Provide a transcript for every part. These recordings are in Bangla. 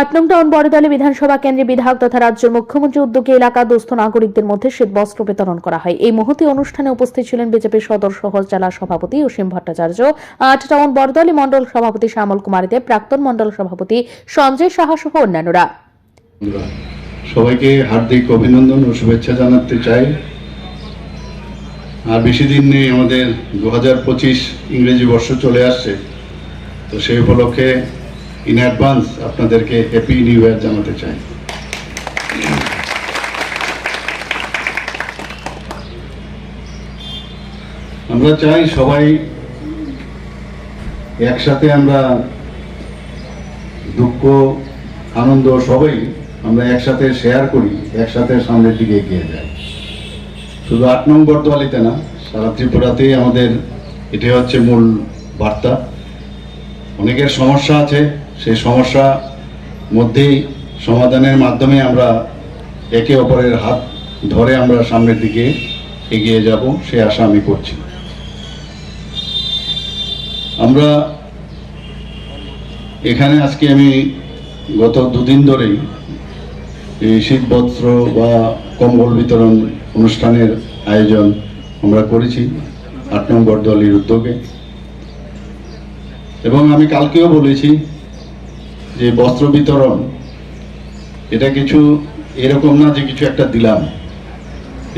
আট নং টাউন বড়দলে বিধানসভা কেন্দ্রে বিধায়ক তথা রাজ্যের মুখ্যমন্ত্রী উদ্যোগে এলাকা দুস্থ নাগরিকদের মধ্যে শীত বস্ত্র বিতরণ করা হয়। এই মুহূর্তে অনুষ্ঠানে উপস্থিত ছিলেন বিজেপির সদর শহর জেলা সভাপতি অসীম ভট্টাচার্য, আট টাউন বড়দলি মণ্ডল সভাপতি শ্যামল কুমার দেব, প্রাক্তন মণ্ডল সভাপতি সঞ্জয় সাহা সহ অন্যান্যরা। সবাইকে হার্দিক অভিনন্দন ও শুভেচ্ছা জানাতে চাই। আর বেশি দিন নেই, আমাদের দু হাজার পঁচিশ ইংরেজি বর্ষ চলে আসছে। তো সেই উপলক্ষে ইন অ্যাডভান্স আপনাদেরকে হ্যাপি নিউ ইয়ার জানাতে চাই। আমরা চাই সবাই একসাথে আমরা দুঃখ, আনন্দ সবাই আমরা একসাথে শেয়ার করি, একসাথে সামনের দিকে এগিয়ে যাই। শুধু আট নম্বর দোয়ালিতে না, সারা ত্রিপুরাতেই আমাদের এটি হচ্ছে মূল বার্তা। অনেকের সমস্যা আছে সেই সমস্যা মধ্যেই সমাধানের মাধ্যমে আমরা একে অপরের হাত ধরে আমরা সামনের দিকে এগিয়ে যাব, সে আশা আমি করছি। আমরা এখানে আজকে আমি গত দুদিন ধরেই এই শীতবস্ত্র বা কম্বল বিতরণ অনুষ্ঠানের আয়োজন আমরা করেছি আট নম্বর দলের উদ্যোগে। এবং আমি কালকেও বলেছি যে বস্ত্র বিতরণ, এটা কিছু এরকম না যে কিছু একটা দিলাম।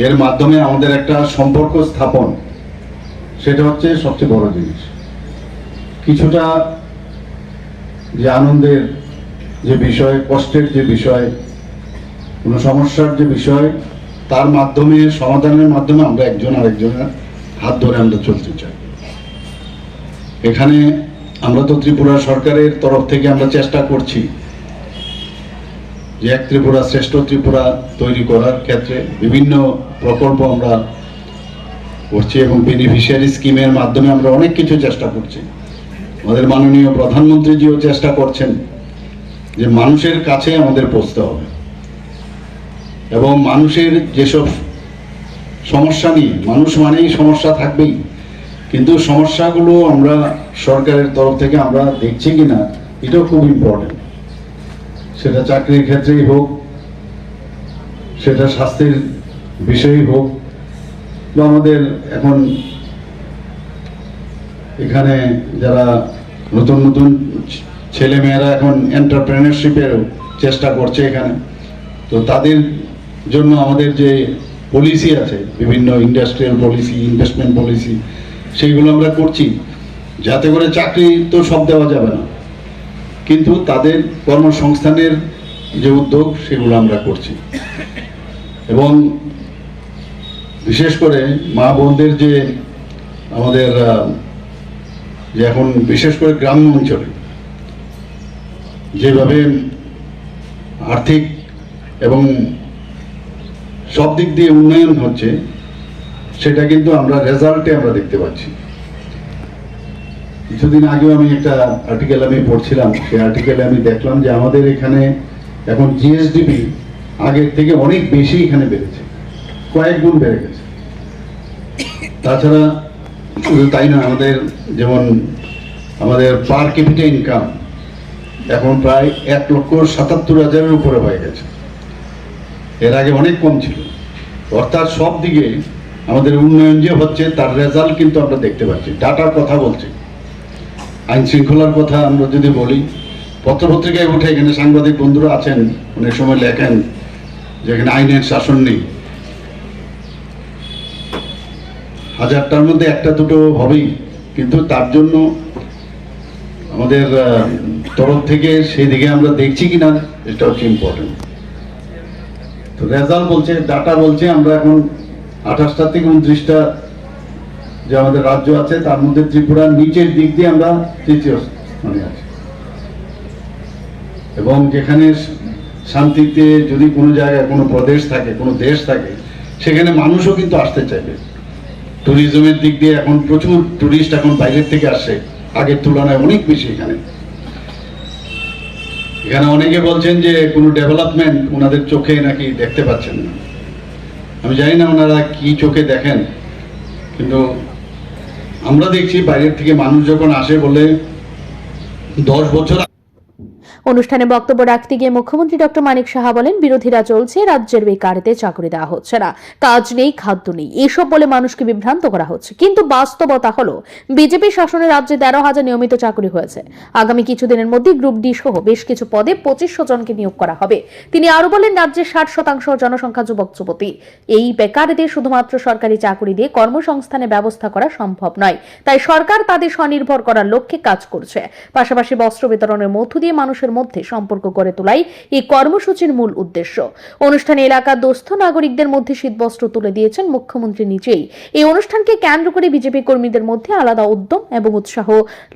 এর মাধ্যমে আমাদের একটা সম্পর্ক স্থাপন, সেটা হচ্ছে সবচেয়ে বড় জিনিস। কিছুটা যে আনন্দের যে বিষয়, কষ্টের যে বিষয়, কোনো সমস্যার যে বিষয়, তার মাধ্যমে, সমাধানের মাধ্যমে আমরা একজন আরেকজনের হাত ধরে আমরা চলতে চাই। এখানে আমরা তো ত্রিপুরা সরকারের তরফ থেকে আমরা চেষ্টা করছি যে এক ত্রিপুরা শ্রেষ্ঠ ত্রিপুরা তৈরি করার ক্ষেত্রে বিভিন্ন প্রকল্প আমরা করছি এবং বেনিফিশিয়ারি স্কিমের মাধ্যমে আমরা অনেক কিছু চেষ্টা করছি। আমাদের মাননীয় প্রধানমন্ত্রীজিও চেষ্টা করছেন যে মানুষের কাছে আমাদের পৌঁছতে হবে এবং মানুষের যেসব সমস্যা নিয়ে, মানুষ মানেই সমস্যা থাকবেই। কিন্তু সমস্যাগুলো আমরা সরকারের তরফ থেকে আমরা দেখছি কিনা, এটাও খুব ইম্পর্টেন্ট সেটা চাকরির ক্ষেত্রেই হোক, সেটা স্বাস্থ্যের বিষয়েই হোক, বা আমাদের এখন এখানে যারা নতুন নতুন ছেলে মেয়েরা এখন এন্টারপ্রেনারশিপের চেষ্টা করছে এখানে, তো তাদের জন্য আমাদের যে পলিসি আছে, বিভিন্ন ইন্ডাস্ট্রিয়াল পলিসি ইনভেস্টমেন্ট পলিসি সেইগুলো আমরা করছি। যাতে করে চাকরি তো সব দেওয়া যাবে না। কিন্তু তাদের কর্মসংস্থানের যে উদ্যোগ, সেগুলো আমরা করছি। এবং বিশেষ করে মা বোনদের যে আমাদের যে এখন বিশেষ করে গ্রাম্য অঞ্চলে যেভাবে আর্থিক এবং সব দিক দিয়ে উন্নয়ন হচ্ছে সেটা কিন্তু আমরা রেজাল্টে আমরা দেখতে পাচ্ছি। কিছুদিন আগেও আমি একটা আর্টিকেল আমি পড়ছিলাম, সেই আর্টিকেলে আমি দেখলাম যে আমাদের এখানে এখন জিএসডিপি আগের থেকে অনেক বেশি এখানে বেড়েছে, কয়েক গুণ বেড়ে গেছে। তাছাড়া শুধু তাই না আমাদের যেমন আমাদের পার ক্যাপিটা ইনকাম এখন প্রায় এক লক্ষ সাতাত্তর হাজারের উপরে হয়ে গেছে। এর আগে অনেক কম ছিল। অর্থাৎ সব দিকে আমাদের উন্নয়ন যে হচ্ছে, তার রেজাল্ট কিন্তু আমরা দেখতে পাচ্ছি। ডাটার কথা বলছি। আইন শৃঙ্খলার কথা আমরা যদি বলি, পত্রপত্রিকায় উঠে এখানে সাংবাদিক বন্ধুরা আছেন, অনেক সময় লেখেন যে এখানে আইনের শাসন নেই। হাজারটার মধ্যে একটা দুটো হবেই, কিন্তু তার জন্য আমাদের তরফ থেকে সেই দিকে আমরা দেখছি কিনা এটা হচ্ছে ইম্পর্টেন্ট তো রেজাল্ট বলছে ডাটা বলছে, আমরা এখন আঠাশটা থেকে উনত্রিশটা যে আমাদের রাজ্য আছে, তার মধ্যে ত্রিপুরার নিচের দিক দিয়ে আমরা তৃতীয় স্থানে আছি। এবং যেখানে শান্তিতে যদি কোনো জায়গায় কোনো প্রদেশ থাকে, কোনো দেশ থাকে, সেখানে মানুষও কিন্তু আসতে চাইবে। ট্যুরিজমের দিক দিয়ে এখন প্রচুর টুরিস্ট এখন বাইরের থেকে আসে, আগের তুলনায় অনেক বেশি এখানে। এখানে অনেকে বলছেন যে কোনো ডেভেলপমেন্ট ওনাদের চোখে নাকি দেখতে পাচ্ছেন না। আমি জানি না ওনারা কি চোখে দেখেন, কিন্তু আমরা দেখছি বাইরের থেকে মানুষ যখন আসে বলে দশ বছর অনুষ্ঠানে বক্তব্য রাখতে গিয়ে মুখ্যমন্ত্রী ডক্টর মানিক সাহা বলেন, বিরোধীরা চলছে, রাজ্যের বেকারিতে চাকরি দেওয়া হচ্ছে না, কাজ নেই, খাদ্য নেই, এসব বলে মানুষকে বিভ্রান্ত করা হচ্ছে। কিন্তু বাস্তবতা হলো, বিজেপি শাসনে রাজ্যে তেরো হাজার নিয়মিত চাকরি হয়েছে। আগামী কিছুদিনের মধ্যে গ্রুপ ডি সহ বেশ কিছু পদে পঁচিশশো জনকে নিয়োগ করা হবে। তিনি আরও বলেন, রাজ্যের ষাট শতাংশ জনসংখ্যা যুবক যুবতী। এই বেকারদের শুধুমাত্র সরকারি চাকরি দিয়ে কর্মসংস্থানের ব্যবস্থা করা সম্ভব নয়। তাই সরকার তাদের স্বনির্ভর করার লক্ষ্যে কাজ করছে। পাশাপাশি বস্ত্র বিতরণের মধ্য দিয়ে মানুষের মধ্যে সম্পর্ক গড়ে তোলাই এই কর্মসূচির মূল উদ্দেশ্য। অনুষ্ঠানে এলাকার দুস্থ নাগরিকদের মধ্যে শীতবস্ত্র তুলে দিয়েছেন মুখ্যমন্ত্রী নিজেই। এই অনুষ্ঠানকে কেন্দ্র করে বিজেপি কর্মীদের মধ্যে আলাদা উদ্যম এবং উৎসাহ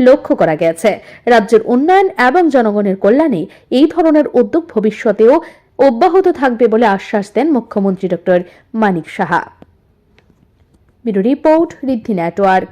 লক্ষ্য করা গেছে। রাজ্যের উন্নয়ন এবং জনগণের কল্যাণে এই ধরনের উদ্যোগ ভবিষ্যতেও অব্যাহত থাকবে বলে আশ্বাস দেন মুখ্যমন্ত্রী doctor Manik Saha. Bureau report Riddhi network.